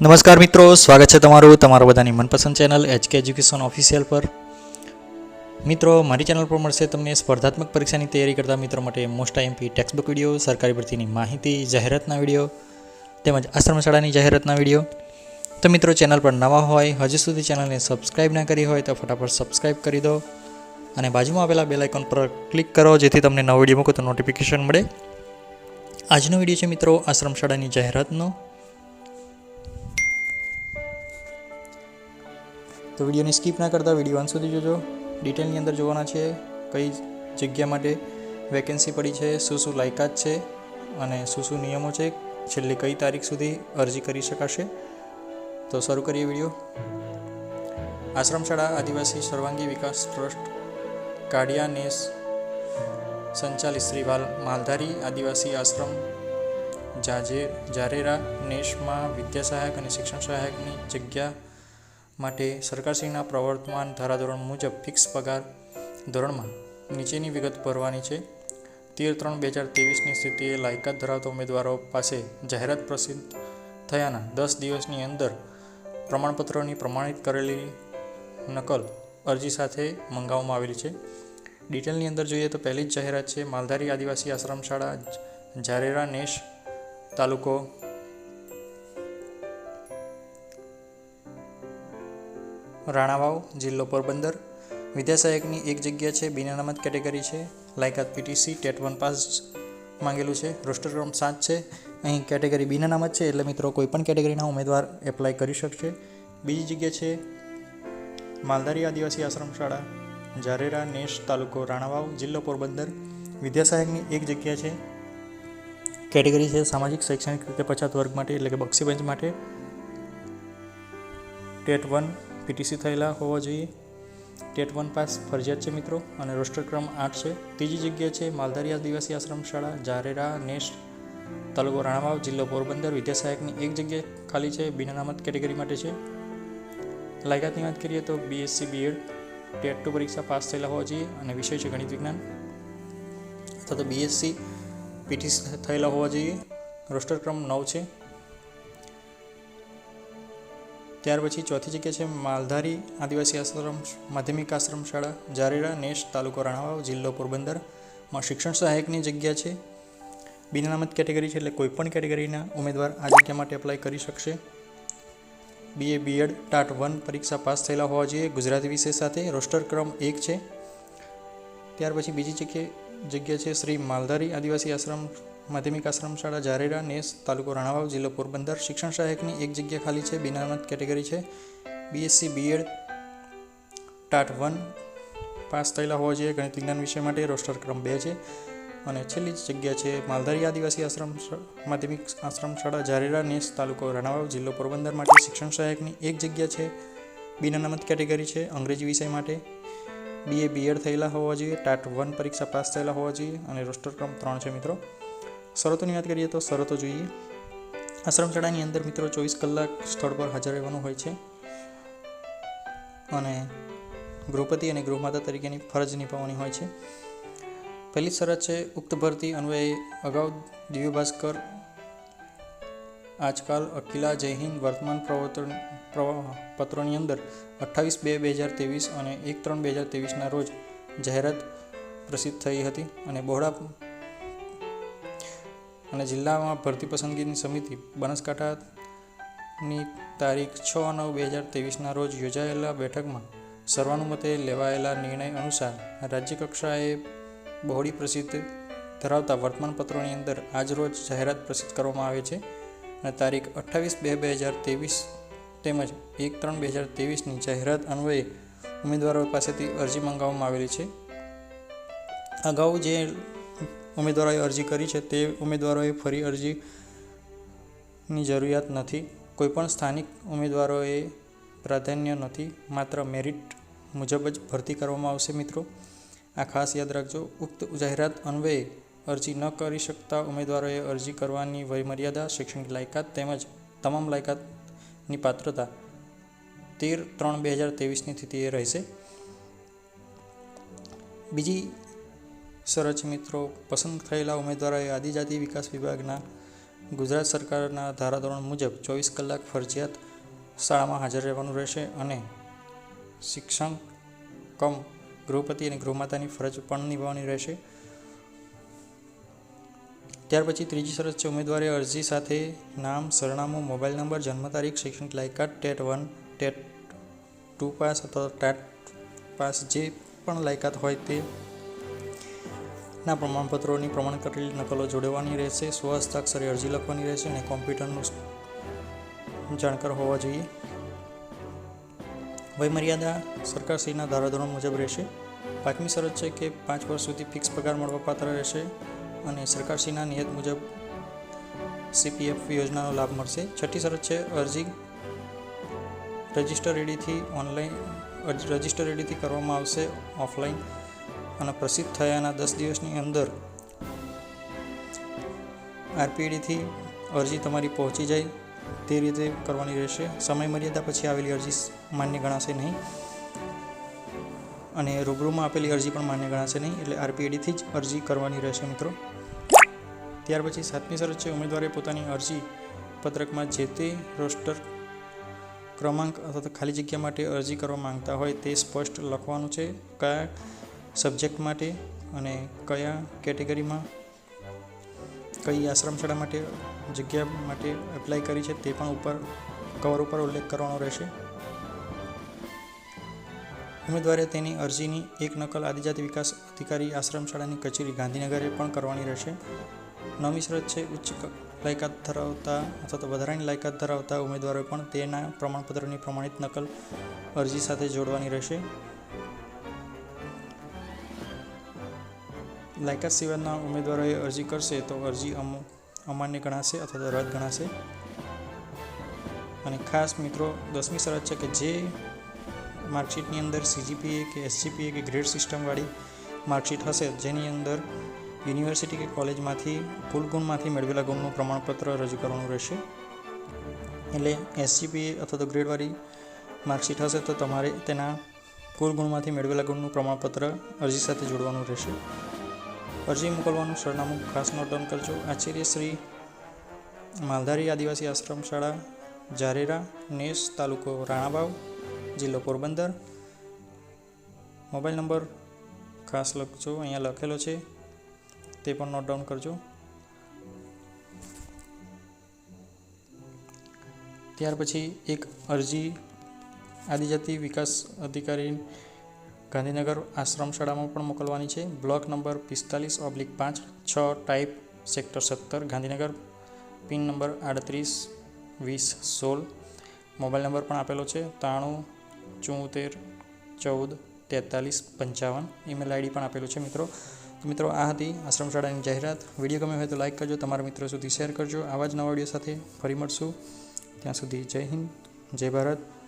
નમસ્કાર મિત્રો, સ્વાગત છે તમારું તમારા બધાની મનપસંદ ચેનલ એચકે એજ્યુકેશન ઓફિશિયલ પર. મિત્રો, મારી ચેનલ પર મળશે તમને સ્પર્ધાત્મક પરીક્ષાની તૈયારી કરતા મિત્રો માટે મોસ્ટ આઈએમપી ટેક્સ્ટબુક વીડિયો સરકારી ભરતીની માહિતી, જાહેરાતના વીડિયો તેમજ આશ્રમ શાળાની જાહેરાતના વીડિયો તો મિત્રો, ચેનલ પર નવા હોય, હજુ સુધી ચેનલને સબસ્ક્રાઇબ ના કરી હોય તો ફટાફટ સબસ્ક્રાઇબ કરી દો અને બાજુમાં આવેલા બેલ આઇકોન પર ક્લિક કરો, જેથી તમને નવો વીડિયો મૂકો તો નોટિફિકેશન મળે. આજનો વીડિયો છે મિત્રો આશ્રમ શાળાની જાહેરાતનો. તો વિડીયોને સ્કીપ ના કરતા, વીડિયો અંત સુધી જોજો. ડિટેલની અંદર જોવાના છે કઈ જગ્યા માટે વેકેન્સી પડી છે, શું શું લાયકાત છે અને શું શું નિયમો છે, છેલ્લી કઈ તારીખ સુધી અરજી કરી શકાશે. તો શરૂ કરીએ વીડિયો. આશ્રમ શાળા આદિવાસી સર્વાંગી વિકાસ ટ્રસ્ટ કાડિયા નેસ, સંચાલિત શ્રી માલધારી આદિવાસી આશ્રમ, જાજે, જારેરા નેશમાં વિદ્યા સહાયક અને શિક્ષણ સહાયકની જગ્યા માટે સરકારશ્રીના પ્રવર્તમાન ધારાધોરણ મુજબ ફિક્સ પગાર ધોરણમાં નીચેની વિગત ભરવાની છે. તેર ત્રણ બે હજાર ત્રેવીસની સ્થિતિએ લાયકાત ધરાવતા ઉમેદવારો પાસે જાહેરાત પ્રસિદ્ધ થયાના દસ દિવસની અંદર પ્રમાણપત્રોની પ્રમાણિત કરેલી નકલ અરજી સાથે મંગાવવામાં આવેલી છે. ડિટેલની અંદર જોઈએ તો પહેલી જ જાહેરાત છે, માલધારી આદિવાસી આશ્રમ શાળા જારેરા નેશ તાલુકો રાણાવાવ જિલ્લો પોરબંદર. વિદ્યાસહાયકની એક જગ્યા છે બિન અનામત કેટેગરી છે. લાયકાત પીટીસી ટેટ વન પાસ માંગેલું છે. રોસ્ટર ક્રમ સાત છે. અહીં કેટેગરી બિન અનામત છે એટલે મિત્રો કોઈપણ કેટેગરીના ઉમેદવાર એપ્લાય કરી શકશે. બીજી જગ્યા છે માલધારી આદિવાસી આશ્રમ શાળા જારેરા નેશ તાલુકો રાણાવાવ જિલ્લો પોરબંદર. વિદ્યાસહાયકની એક જગ્યા છે. કેટેગરી છે સામાજિક, શૈક્ષણિક રીતે પછાત વર્ગ માટે એટલે કે બક્ષી બેન્ચ માટે. ટેટ વન પીટીસી થયેલા હોવા જોઈએ. ટેટ વન પાસ ફરજિયાત છે મિત્રો અને રોસ્ટર ક્રમ આઠ છે. ત્રીજી જગ્યા છે માલધારી આદિવાસી આશ્રમ શાળા, જારેરા નેશ તાલુકો રાણાવાવ, જિલ્લો પોરબંદર. વિદ્યાસહાયકની એક જગ્યા ખાલી છે, બિન અનામત કેટેગરી માટે છે. લાયકાતની વાત કરીએ તો બીએસસી બીએડ ટેટ ટુ પરીક્ષા પાસ થયેલા હોવા જોઈએ અને વિષય છે ગણિત વિજ્ઞાન. અથવા તો બીએસસી પીટીસી થયેલા હોવા જોઈએ. રોસ્ટર ક્રમ નવ છે. ત્યાર પછી ચોથી જગ્યા છે માલધારી આદિવાસી આશ્રમ, માધ્યમિક આશ્રમ શાળા, જારેરા, નેશ, તાલુકો રાણાવાવ, જિલ્લો પોરબંદરમાં શિક્ષણ સહાયકની જગ્યા છે. બિનનામત કેટેગરી છે એટલે કોઈપણ કેટેગરીના ઉમેદવાર આ જગ્યા માટે એપ્લાય કરી શકશે. બીએ બીએડ ટાટ વન પરીક્ષા પાસ થયેલા હોવા જોઈએ. ગુજરાતી વિષય સાથે રોસ્ટર ક્રમ એક છે. ત્યાર પછી બીજી જગ્યાએ જગ્યા છે શ્રી માલધારી આદિવાસી આશ્રમ માધ્યમિક આશ્રમ શાળા જારેરા નેસ તાલુકો રાણાવાવ જિલ્લો પોરબંદર શિક્ષણ સહાયકની એક જગ્યા ખાલી છે, બિનામત કેટેગરી છે. BSc BEd TAT one pass થયેલા હોવા જોઈએ. ગણિત વિજ્ઞાન વિષય માટે રોસ્ટર ક્રમ બે છે અને છેલ્લી જગ્યા છે માલધારી આદિવાસી આશ્રમ માધ્યમિક આશ્રમ શાળા જારેરા નેસ તાલુકો રાણાવાવ જિલ્લો પોરબંદર માટે શિક્ષણ સહાયકની એક જગ્યા છે. બિન કેટેગરી છે અંગ્રેજી વિષય માટે. બીએ બીએડ થયેલા હોવા જોઈએ. ટાટ વન પરીક્ષા પાસ થયેલા હોવા જોઈએ અને રોસ્ટર ક્રમ ત્રણ છે મિત્રો. શરતોની વાત કરીએ તો શરતો જોઈએ. આશ્રમશાળાની અંદર મિત્રો ચોવીસ કલાક સ્થળ પર હાજર રહેવાનું હોય છે. અને ગૃહપતિ અને ગૃહમાતા તરીકેની ફરજ નિભાવવાની હોય છે. પહેલી શરત છે, ઉક્ત ભરતી અન્વયે અગાઉ દિવ્ય ભાસ્કર આજકાલ અકિલા, જય હિન્દ, વર્તમાન પ્રવર્તન પ્રવા- પત્રોની અંદર અઠ્ઠાવીસ બે બે હજાર ત્રેવીસ અને એક ત્રણ બે હજાર ત્રેવીસના રોજ જાહેરાત પ્રસિદ્ધ થઈ હતી. અને બહોળા અને જિલ્લામાં ભરતી પસંદગીની સમિતિ બનાસકાંઠાની તારીખ છ નવ બે હજાર ત્રેવીસના રોજ યોજાયેલા બેઠકમાં સર્વાનુમતે લેવાયેલા નિર્ણય અનુસાર રાજ્ય કક્ષાએ બહોળી પ્રસિદ્ધ ધરાવતા વર્તમાનપત્રોની અંદર આજરોજ જાહેરાત પ્રસિદ્ધ કરવામાં આવે છે. અને તારીખ અઠ્ઠાવીસ બે બે હજાર ત્રેવીસ તેમજ એક ત્રણ બે હજાર ત્રેવીસની જાહેરાત અન્વયે ઉમેદવારો પાસેથી અરજી મંગાવવામાં આવેલી છે. અગાઉ જે ઉમેદવારોએ અરજી કરી છે. તે ઉમેદવારોએ ફરી અરજીની જરૂરિયાત નથી. કોઈપણ સ્થાનિક ઉમેદવારોએ પ્રાધાન્ય નથી, માત્ર મેરિટ મુજબ જ ભરતી કરવામાં આવશે મિત્રો. આ ખાસ યાદ રાખજો, ઉક્ત જાહેરાત અન્વયે અરજી ન કરી શકતા ઉમેદવારોએ અરજી કરવાની વયમર્યાદા, શૈક્ષણિક લાયકાત તેમજ તમામ લાયકાતની પાત્રતા તેર ત્રણ બે હજાર ત્રેવીસની સ્થિતિએ રહેશે. બીજી સરસ મિત્રો, પસંદ થયેલા ઉમેદવારોએ આદિજાતિ વિકાસ વિભાગના ગુજરાત સરકારના ધારાધોરણ મુજબ ચોવીસ કલાક ફરજિયાત શાળામાં હાજર રહેવાનું રહેશે અને શિક્ષણ, કમ, ગૃહપતિ અને ગૃહમાતાની ફરજ પણ નિભાવવાની રહેશે. ત્યાર પછી ત્રીજી શરત છે, ઉમેદવારે અરજી સાથે નામ, સરનામું, મોબાઈલ નંબર, જન્મ તારીખ, શૈક્ષણિક લાયકાત, TET one, TET two pass અથવા ટેટ પાસ જે પણ લાયકાત હોય તે ના પ્રમાણપત્રોની પ્રમાણ કરેલી નકલો જોડવાની રહેશે, સ્વ અરજી લખવાની રહેશે અને કોમ્પ્યુટરનું જાણકાર હોવા જોઈએ. વયમર્યાદા સરકારશ્રીના ધારાધોરણ મુજબ રહેશે. પાંચમી શરત છે કે પાંચ વર્ષ સુધી ફિક્સ પગાર મળવાપાત્ર રહેશે અને સરકારશ્રીના નિયત મુજબ સીપીએફ યોજનાનો લાભ મળશે. છઠ્ઠી શરત છે અરજી રજિસ્ટર રેડીથી ઓનલાઈન રજિસ્ટર રેડીથી કરવામાં આવશે ઓફલાઈન. અને પ્રસિદ્ધ થયાના દસ દિવસની અંદર આરપીડીથી અરજી તમારી પહોંચી જાય તે રીતે કરવાની રહેશે. સમય મર્યાદા પછી આવેલી અરજી માન્ય ગણાશે નહીં અને રૂબરૂમાં આપેલી અરજી પણ માન્ય ગણાશે નહીં એટલે આરપીએડીથી જ અરજી કરવાની રહેશે મિત્રો. ત્યાર પછી સાતમી શરત છે, ઉમેદવારે પોતાની અરજી પત્રકમાં જે તે રોસ્ટર ક્રમાંક અથવા ખાલી જગ્યા માટે અરજી કરવા માંગતા હોય તે સ્પષ્ટ લખવાનું છે. કયા સબ્જેક્ટ માટે અને કયા કેટેગરીમાં કઈ આશ્રમશાળા માટે, જગ્યા માટે એપ્લાય કરી છે તે પણ ઉપર, કવર ઉપર ઉલ્લેખ કરવાનો રહેશે. ઉમેદવારે તેની અરજીની એક નકલ આદિજાતિ વિકાસ અધિકારી આશ્રમશાળાની કચેરી ગાંધીનગરે પણ કરવાની રહેશે. નવમી શરત છે ઉચ્ચ લાયકાત ધરાવતા અથવા તો વધારાની લાયકાત ધરાવતા ઉમેદવારોએ પણ તેના પ્રમાણપત્રની પ્રમાણિત નકલ અરજી સાથે જોડવાની રહેશે. લાયકાત સિવાયના ઉમેદવારોએ અરજી કરશે તો અરજી અમ, અમાન્ય ગણાશે અથવા તો રદ ગણાશે. અને ખાસ મિત્રો, દસમી શરત છે કે જે માર્કશીટની અંદર સીજીપીએ કે એસજીપીએ કે ગ્રેડ સિસ્ટમવાળી માર્કશીટ હશે, જેની અંદર યુનિવર્સિટી કે કોલેજમાંથી કુલ ગુણમાંથી મેળવેલા ગુણનું પ્રમાણપત્ર રજૂ કરવાનું રહેશે. એટલે એસજીપીએ અથવા તો ગ્રેડવાળી માર્કશીટ હશે તો તમારે તેના કુલ ગુણમાંથી મેળવેલા ગુણનું પ્રમાણપત્ર અરજી સાથે જોડવાનું રહેશે. અરજી મોકલવાનું સરનામું ખાસ નોટ ડાઉન કરજો. આચાર્ય શ્રી માલધારી આદિવાસી આશ્રમ શાળા, જારેરા, નેસ તાલુકો રાણાબાવ, જિલ્લો પોરબંદર. મોબાઈલ નંબર ખાસ લખજો, અહીંયા લખેલો છે. તે પણ નોટ ડાઉન કરજો. ત્યાર પછી એક અરજી આદિજાતિ વિકાસ અધિકારી ગાંધીનગર આશ્રમ શાળામાં પણ મોકલવાની છે. બ્લોક નંબર પિસ્તાલીસ ઓબ્લિક પાંચ છ ટાઈપ સેક્ટર સત્તર ગાંધીનગર. પિન નંબર આડત્રીસ વીસ સોળ. મોબાઈલ નંબર પણ આપેલો છે. ત્રાણું, ચુંતેર, ચૌદ, તેતાલીસ, પંચાવન. ઈમેલ આઈડી પણ આપેલું છે મિત્રો. તો મિત્રો, આ હતી આશ્રમ શાળાની જાહેરાત. વીડિયો ગમે હોય તો લાઈક કરજો. તમારા મિત્રો સુધી શેર કરજો. આવા જ નવા વીડિયો સાથે ફરી મળશું. ત્યાં સુધી જય હિન્દ, જય ભારત.